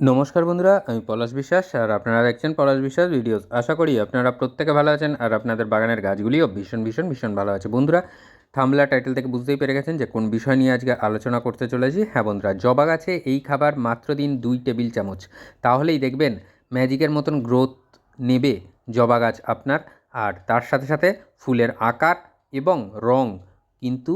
নমস্কার বন্ধুরা, আমি পলাশ বিশ্বাস আর আপনারা দেখছেন পলাশ বিশ্বাস ভিডিওস। আশা করি আপনারা প্রত্যেকে ভালো আছেন আর আপনাদের বাগানের গাছগুলিও ভীষণ ভীষণ ভীষণ ভালো আছে। বন্ধুরা, থামলা টাইটেল থেকে বুঝতেই পেরে গেছেন যে কোন বিষয় নিয়ে আজকে আলোচনা করতে চলেছি। হ্যাঁ বন্ধুরা জবা গাছে এই খাবার মাত্র দিন দুই টেবিল চামচ। তাহলেই দেখবেন ম্যাজিকের মতন গ্রোথ নেবে জবা গাছ আপনার। আর তার সাথে সাথে ফুলের আকার এবং রং কিন্তু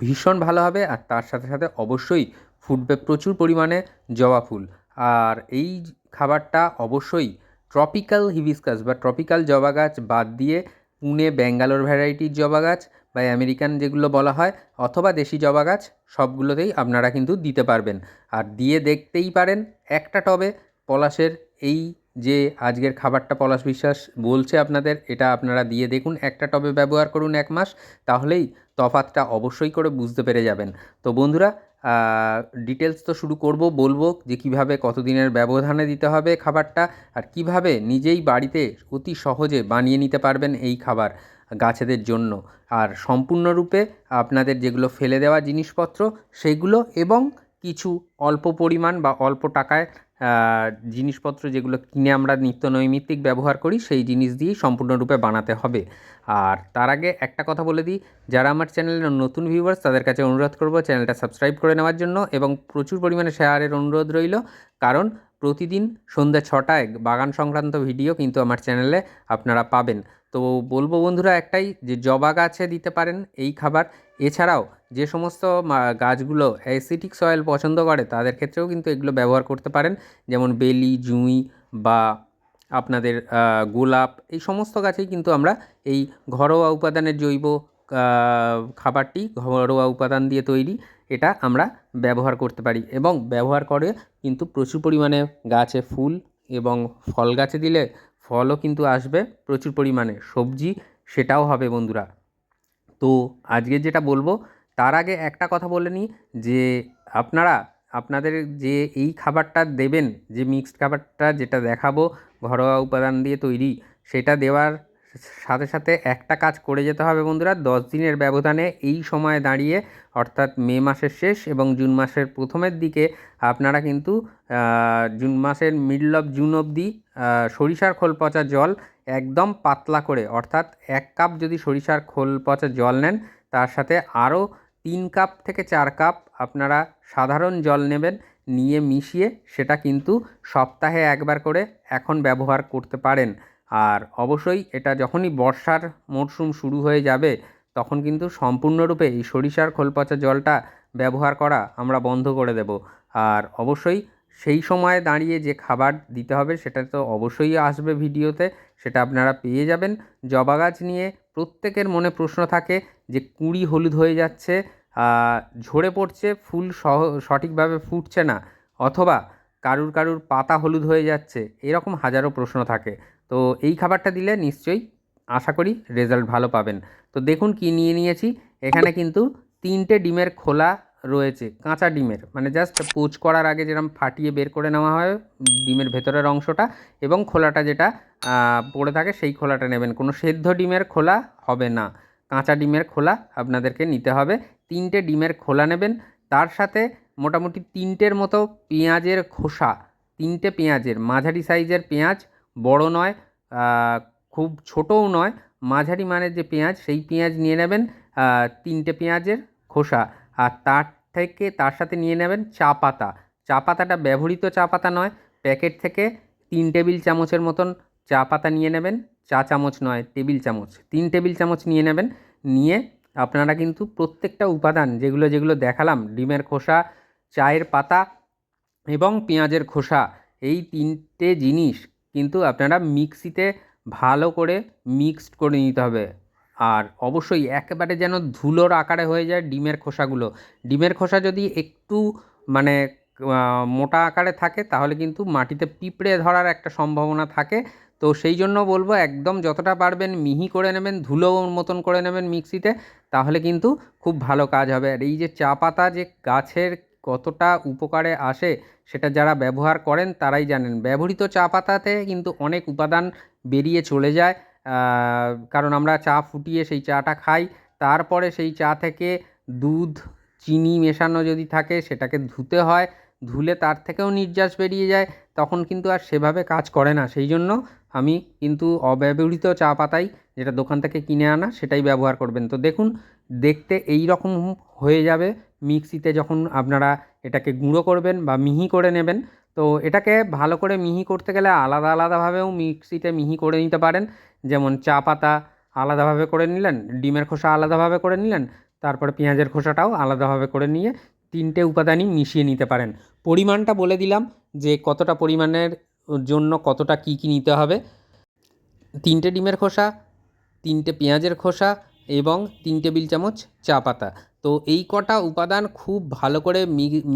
ভীষণ ভালো হবে। আর তার সাথে সাথে অবশ্যই ফুটবে প্রচুর পরিমাণে জবা ফুল। আর এই খাবারটা অবশ্যই ট্রপিক্যাল হিবিস্কাস বা ট্রপিক্যাল জবা গাছ বাদ দিয়ে পুনে ব্যাঙ্গালোর ভ্যারাইটির জবা গাছ বা আমেরিকান যেগুলো বলা হয় অথবা দেশি জবা গাছ সবগুলোতেই আপনারা কিন্তু দিতে পারবেন। আর দিয়ে দেখতেই পারেন একটা টবে পলাশের এই যে আজকের খাবারটা পলাশ বিশ্বাস বলছে আপনাদের, এটা আপনারা দিয়ে দেখুন, একটা টবে ব্যবহার করুন এক মাস, তাহলেই তফাতটা অবশ্যই করে বুঝতে পেরে যাবেন। তো বন্ধুরা ডিটেলস তো শুরু করব, বলব যে কীভাবে কতদিনের ব্যবধানে দিতে হবে খাবারটা আর কীভাবে নিজেই বাড়িতে অতি সহজে বানিয়ে নিতে পারবেন এই খাবার গাছেদের জন্য। আর সম্পূর্ণরূপে আপনাদের যেগুলো ফেলে দেওয়া জিনিসপত্র, সেগুলো এবং কিছু অল্প পরিমাণ বা অল্প টাকায় জিনিসপত্র যেগুলো কিনে আমরা নিত্য নৈমিত্তিক ব্যবহার করি, সেই জিনিস দিয়েই সম্পূর্ণরূপে বানাতে হবে। আর তার আগে একটা কথা বলে দিই, যারা আমার চ্যানেলের নতুন ভিউয়ার্স তাদের কাছে অনুরোধ করব চ্যানেলটা সাবস্ক্রাইব করে নেওয়ার জন্য এবং প্রচুর পরিমাণে শেয়ারের অনুরোধ রইল। কারণ প্রতিদিন সন্ধ্যা ছটায় বাগান সংক্রান্ত ভিডিও কিন্তু আমার চ্যানেলে আপনারা পাবেন। তো বলব বন্ধুরা একটাই, যে জবা গাছে দিতে পারেন এই খাবার। এছাড়াও যে সমস্ত গাছগুলো অ্যাসিটিক সয়েল পছন্দ করে, তাদের ক্ষেত্রেও কিন্তু এগুলো ব্যবহার করতে পারেন। যেমন বেলি, জুঁই বা আপনাদের গোলাপ, এই সমস্ত গাছেই কিন্তু আমরা এই ঘরোয়া উপাদানের জৈব খাবারটি ঘরোয়া উপাদান দিয়ে তৈরি, এটা আমরা ব্যবহার করতে পারি। এবং ব্যবহার করে কিন্তু প্রচুর পরিমাণে গাছে ফুল এবং ফল গাছে দিলে ফলও কিন্তু আসবে প্রচুর পরিমাণে। সবজি সেটাও হবে বন্ধুরা। তো আজকে যেটা বলব তার আগে একটা কথা বলে নিই যে আপনারা, আপনাদের যে এই খাবারটা দেবেন, যে মিক্সড খাবারটা যেটা দেখাবো, ঘরোয়া উপাদান দিয়ে তৈরি, সেটা দেওয়ার সাথে সাথে একটা কাজ করে যেতে হবে বন্ধুরা, দশ দিনের ব্যবধানে এই সময় দাঁড়িয়ে, অর্থাৎ মে মাসের শেষ এবং জুন মাসের প্রথমের দিকে আপনারা কিন্তু জুন মাসের মিডল অফ জুন অবধি সরিষার খোল পচা জল একদম পাতলা করে, অর্থাৎ এক কাপ যদি সরিষার খোল পচা জল নেন, তার সাথে আরও তিন কাপ থেকে চার কাপ আপনারা সাধারণ জল নেবেন, নিয়ে মিশিয়ে সেটা কিন্তু সপ্তাহে একবার করে এখন ব্যবহার করতে পারেন। আর অবশ্যই এটা যখনই বর্ষার মরশুম শুরু হয়ে যাবে, তখন কিন্তু সম্পূর্ণরূপে এই সরিষার খোল পচা জলটা ব্যবহার করা আমরা বন্ধ করে দেব। আর অবশ্যই সেই সময় দাঁড়িয়ে যে খাবার দিতে হবে সেটা তো অবশ্যই আসবে ভিডিওতে, সেটা আপনারা পেয়ে যাবেন। জবা গাছ নিয়ে প্রত্যেকের মনে প্রশ্ন থাকে যে কুঁড়ি হলুদ হয়ে যাচ্ছে ঝরে পড়ছে, ফুল সহ, সঠিকভাবে ফুটছে না, অথবা কারুর কারুর পাতা হলুদ হয়ে যাচ্ছে, এরকম হাজারো প্রশ্ন থাকে। তো এই খাবারটা দিলে নিশ্চয়ই আশা করি রেজাল্ট ভালো পাবেন। তো দেখুন কি নিয়ে নিয়েছি, এখানে কিন্তু তিনটে ডিমের খোলা রয়েছে, কাঁচা ডিমের। মানে জাস্ট পোচ করার আগে যেরকম ফাটিয়ে বের করে নেওয়া হয়, ডিমের ভেতরের অংশটা এবং খোলাটা যেটা পড়ে থাকে সেই খোলাটা নেবেন। কোনো সেদ্ধ ডিমের খোলা হবে না। কাঁচা ডিমের খোলা আপনাদেরকে নিতে হবে। তিনটে ডিমের খোলা নেবেন। তার সাথে মোটামুটি তিনটের মতো পেঁয়াজের খোসা, তিনটে পেঁয়াজের, মাঝারি সাইজের পেঁয়াজ, বড় নয় খুব ছোটও নয়, মাঝারি মানের যে পেঁয়াজ, সেই পেঁয়াজ নিয়ে নেবেন তিনটে পেঁয়াজের খোসা। আর তার থেকে, তার সাথে নিয়ে নেবেন চা পাতা। চা পাতাটা ব্যবহৃত চা পাতা নয়, প্যাকেট থেকে তিন টেবিল চামচের মতন চা পাতা নিয়ে নেবেন। চা চামচ নয়, টেবিল চামচ, তিন টেবিল চামচ নিয়ে নেবেন। নিয়ে আপনারা কিন্তু প্রত্যেকটা উপাদান যেগুলো যেগুলো দেখালাম, ডিমের খোসা, চায়ের পাতা এবং পেঁয়াজের খোসা, এই তিনটে জিনিস কিন্তু আপনারা মিক্সিতে ভালো করে মিক্সড করে নিতে হবে। আর অবশ্যই একেবারে যেন ধুলোর আকারে হয়ে যায় ডিমের খোসাগুলো। ডিমের খোসা যদি একটু মানে মোটা আকারে থাকে তাহলে কিন্তু মাটিতে পিঁপড়ে ধরার একটা সম্ভাবনা থাকে। তো সেই জন্য বলব একদম যতটা পারবেন মিহি করে নেবেন, ধুলো মতন করে নেবেন মিক্সিতে, তাহলে কিন্তু খুব ভালো কাজ হবে। আর এই যে চা পাতা যে গাছের কতটা উপকারে আসে সেটা যারা ব্যবহার করেন তারাই জানেন। ব্যবহৃত চা পাতাতে কিন্তু অনেক উপাদান বেরিয়ে চলে যায়। কারণ আমরা চা ফুটিয়ে সেই চাটা খাই, তারপরে সেই চা থেকে দুধ, চিনি মেশানো যদি থাকে সেটাকে ধুতে হয় ধুলে তার থেকেও নির্যাস বেরিয়ে যায়, তখন কিন্তু আর সেভাবে কাজ করে না। সেই জন্য আমি কিন্তু অব্যবহৃত চা পাতাই যেটা দোকান থেকে কিনে আনা, সেটাই ব্যবহার করবেন। তো দেখুন, দেখতে এই রকম হয়ে যাবে। মিক্সিতে যখন আপনারা এটাকে গুঁড়ো করবেন বা মিহি করে নেবেন, তো এটাকে ভালো করে মিহি করতে গেলে আলাদা আলাদাভাবেও মিক্সিতে মিহি করে নিতে পারেন। যেমন চা পাতা আলাদাভাবে করে নিলেন, ডিমের খোসা আলাদাভাবে করে নিলেন, তারপরে পেঁয়াজের খোসাটাও আলাদাভাবে করে নিয়ে তিনটে উপাদানই মিশিয়ে নিতে পারেন। পরিমাণটা বলে দিলাম যে কতটা পরিমাণের জন্য কতটা কী কী নিতে হবে। তিনটে ডিমের খোসা, তিনটে পেঁয়াজের খোসা এবং তিন টেবিল চামচ চা পাতা। তো এই কটা উপাদান খুব ভালো করে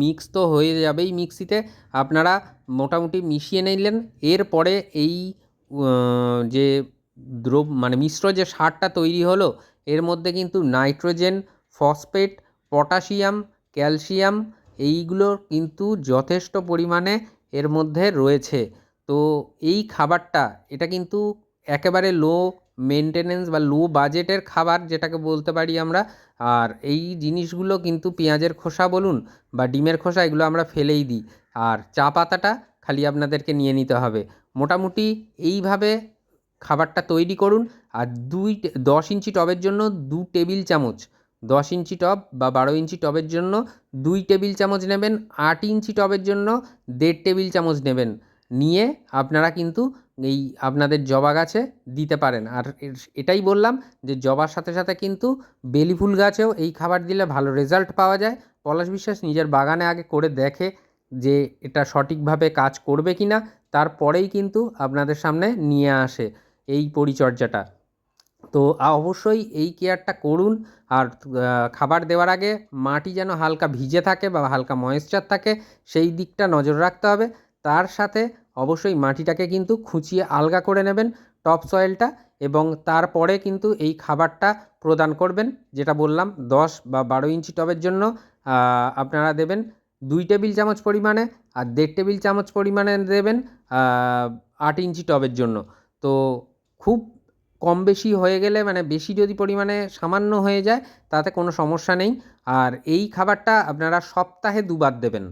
মিক্স তো হয়ে যাবেই মিক্সিতে। আপনারা মোটামুটি মিশিয়ে নিলেন। এরপরে এই যে দ্রব মানে মিশ্র যে সারটা তৈরি হলো, এর মধ্যে কিন্তু নাইট্রোজেন, ফসফেট, পটাশিয়াম ক্যালসিয়াম, এইগুলো কিন্তু যথেষ্ট পরিমাণে এর মধ্যে রয়েছে। তো এই খাবারটা, এটা কিন্তু একেবারে লো মেনটেনেন্স বা লো বাজেটের খাবার যেটাকে বলতে পারি আমরা, আর এই জিনিসগুলো কিন্তু পেঁয়াজের খোসা বলুন বা ডিমের খোসা, এগুলো আমরা ফেলেই দিই। আর চা পাতাটা খালি আপনাদেরকে নিয়ে নিতে হবে। মোটামুটি এইভাবে খাবারটা তৈরি করুন, আর দুই, দশ ইঞ্চি টবের জন্য দু টেবিল চামচ দশ ইঞ্চি টব বা বারো ইঞ্চি টবের জন্য দুই টেবিল চামচ নেবেন, আট ইঞ্চি টবের জন্য দেড় টেবিল চামচ নেবেন। নিয়ে আপনারা কিন্তু এই আপনাদের জবা গাছে দিতে পারেন। আর এটাই বললাম যে জবার সাথে সাথে কিন্তু বেলি ফুল গাছেও এই খাবার দিলে ভালো রেজাল্ট পাওয়া যায়। পলাশ বিশ্বাস নিজের বাগানে আগে করে দেখে যে এটা সঠিকভাবে কাজ করবে কি না তারপরেই কিন্তু আপনাদের সামনে নিয়ে আসে এই পরিচর্যাটা। তো অবশ্যই এই কেয়ারটা করুন। আর খাবার দেওয়ার আগে মাটি যেন হালকা ভিজে থাকে বা হালকা ময়েশ্চার থাকে, সেই দিকটা নজর রাখতে হবে। তার সাথে অবশ্যই মাটিটাকে কিন্তু খুঁচিয়ে আলগা করে নেবেন টপ সয়েলটা এবং তারপরে কিন্তু এই খাবারটা প্রদান করবেন, যেটা বললাম দশ বা বারো ইঞ্চি টবের জন্য আপনারা দেবেন দুই টেবিল চামচ পরিমাণে আর দেড় টেবিল চামচ পরিমাণে দেবেন আট ইঞ্চি টবের জন্য। তো খুব কম বেশি হয়ে গেলে মানে বেশি যদি পরিমাণে সামান্য হয়ে যায়, তাতে কোনো সমস্যা নেই। আর এই খাবারটা আপনারা সপ্তাহে দুবার দেবেন।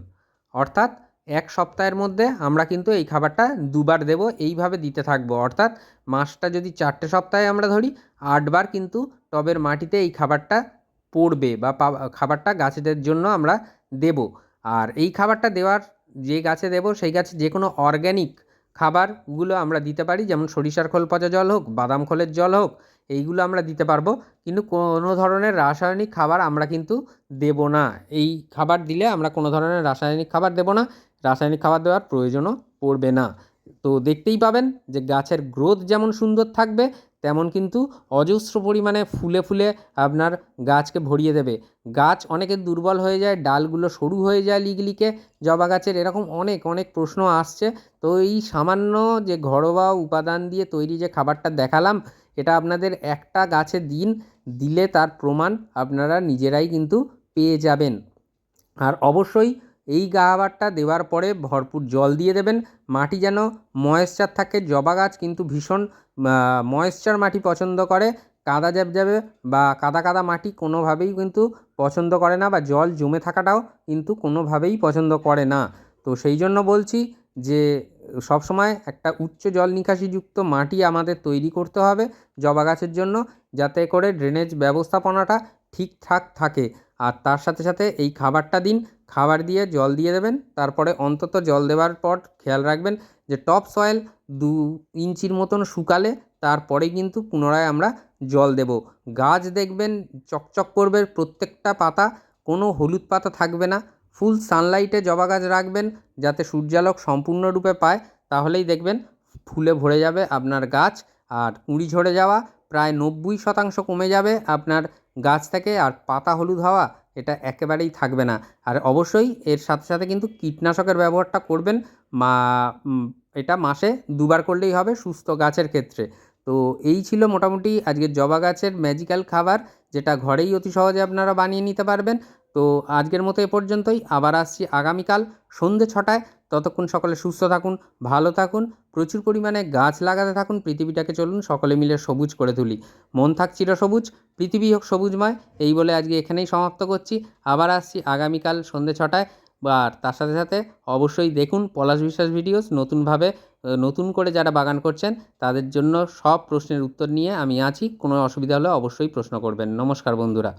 অর্থাৎ এক সপ্তাহের মধ্যে আমরা কিন্তু এই খাবারটা দুবার দেবো, এইভাবে দিতে থাকব। অর্থাৎ মাসটা যদি চারটে সপ্তাহে আমরা ধরি, আটবার কিন্তু টবের মাটিতে এই খাবারটা পড়বে বা খাবারটা গাছেদের জন্য আমরা দেব। আর এই খাবারটা দেওয়ার যে গাছে দেবো, সেই গাছে যে কোনো অর্গ্যানিক খাবারগুলো আমরা দিতে পারি, যেমন সরিষার খোল, পচা জল হোক, বাদাম খোলের জল হোক, এইগুলো আমরা দিতে পারব। কিন্তু কোনো ধরনের রাসায়নিক খাবার আমরা কিন্তু দেব না। এই খাবার দিলে আমরা কোনো ধরনের রাসায়নিক খাবার দেব না, রাসায়নিক খাবার দেওয়ার প্রয়োজনও পড়বে না। তো দেখতেই পাবেন যে গাছের গ্রোথ যেমন সুন্দর থাকবে তেমন কিন্তু অজস্র পরিমাণে ফুলে ফুলে আপনার গাছকে ভরিয়ে দেবে। গাছ অনেকের দুর্বল হয়ে যায়, ডালগুলো সরু হয়ে যায় লিগলিকে, জবা গাছের এরকম অনেক অনেক প্রশ্ন আসছে। তো এই সামান্য যে ঘরোয়া উপাদান দিয়ে তৈরি যে খাবারটা দেখালাম, এটা আপনাদের একটা গাছে দিন, দিলে তার প্রমাণ আপনারা নিজেরাই কিন্তু পেয়ে যাবেন। আর অবশ্যই এই খাবারটা দেওয়ার পরে ভরপুর জল দিয়ে দেবেন। মাটি যেন ময়েশ্চার থাকে। জবা গাছ কিন্তু ভীষণ ময়েশ্চার মাটি পছন্দ করে। কাদা যাবে বা কাদা কাদা মাটি কোনোভাবেই কিন্তু পছন্দ করে না বা জল জমে থাকাটাও কিন্তু কোনোভাবেই পছন্দ করে না। তো সেই জন্য বলছি যে, সবসময় একটা উচ্চ জল নিকাশিযুক্ত মাটি আমাদের তৈরি করতে হবে জবা গাছের জন্য যাতে করে ড্রেনেজ ব্যবস্থাপনাটা ঠিকঠাক থাকে। আর তার সাথে সাথে এই খাবারটা দিন। খাবার দিয়ে জল দিয়ে দেবেন, তারপরে অন্তত জল দেওয়ার পর খেয়াল রাখবেন যে টপ সয়েল দু ইঞ্চির মতন শুকালে তারপরে কিন্তু পুনরায় আমরা জল দেব। গাছ দেখবেন চকচক করবে প্রত্যেকটা পাতা, কোনো হলুদ পাতা থাকবে না। ফুল সানলাইটে জবা গাছ রাখবেন যাতে সূর্যালোক সম্পূর্ণরূপে পায়, তাহলেই দেখবেন ফুলে ভরে যাবে আপনার গাছ। আর কুঁড়ি ঝরে যাওয়া প্রায় নব্বই শতাংশ কমে যাবে আপনার গাছ থেকে। আর পাতা হলুদ হওয়া এটা একেবারেই থাকবে না। আর অবশ্যই এর সাথে সাথে কিন্তু কীটনাশকের ব্যবহারটা করবেন, মা এটা মাসে দুবার করলেই হবে সুস্থ গাছের ক্ষেত্রে। তো এই ছিল মোটামুটি আজকের জবা গাছের ম্যাজিক্যাল খাবার, যেটা ঘরেই অতি সহজে আপনারা বানিয়ে নিতে পারবেন। তো আজকের মতো এ পর্যন্তই, আবার আসছি আগামীকাল সন্ধে ছটায়। ততক্ষণ সকলে সুস্থ থাকুন, ভালো থাকুন, প্রচুর পরিমাণে গাছ লাগাতে থাকুন, পৃথিবীটাকে চলুন সকলে মিলে সবুজ করে তুলি। মন থাক চিরসবুজ পৃথিবী হোক সবুজময়, এই বলে আজকে এখানেই সমাপ্ত করছি। আবার আসছি আগামীকাল সন্ধে ছটায়। আর তার সাথে সাথে অবশ্যই দেখুন পলাশ বিশ্বাস ভিডিওস নতুনভাবে নতুন করে যারা বাগান করছেন, তাদের জন্য সব প্রশ্নের উত্তর নিয়ে আমি আছি। কোনো অসুবিধা হলে অবশ্যই প্রশ্ন করবেন। নমস্কার বন্ধুরা।